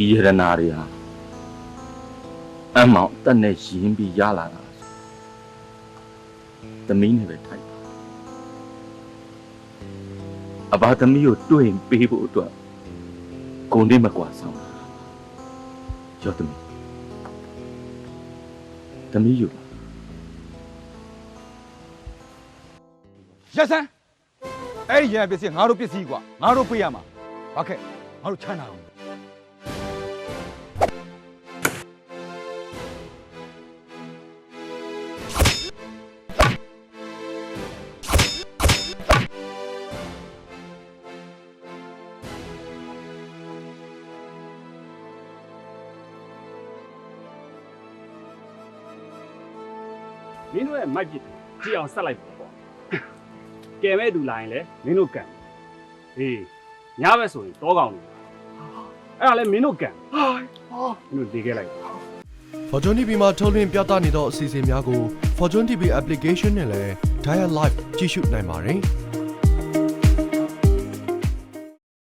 ဒီယရနာတွေဟာအမောင်အသက်နဲ့ရင်းပြီးရလာတာဆိုသမီးနဲ့ပဲထိုက်ပါအဘာသမီးကိုတွေ့ရင်ပေးဖို့အတွက်ကိုနေမကွာဆောင်တာရောသမီးသမီးอยู่ရက်စမ်းအဲ့ဒီရန်ပစ္စည်းငါတို့ပစ္စည်းကွာငါတို့ပေးရမှာဘာခဲ့ငါတို့ချမ်းသာအောင် မင်းတို့ရဲ့မိုက်ပစ်ကြည့်အောင်ဆက်လိုက်ပါပေါ့ကဲမဲ့သူလာရင်လည်းမင်းတို့ကံဟေးညဘက်ဆိုရင်တောကောင်နေအဲ့ဒါလည်းမင်းတို့ကံဟိုင်းမင်းတို့ဒီခဲ့လိုက် Fortune TV မှာထုတ်လွှင့်ပြသနေသောအစီအစဉ်များကို Fortune TV application နဲ့လည်း Dial Live ကြည့်ရှုနိုင်ပါတယ်။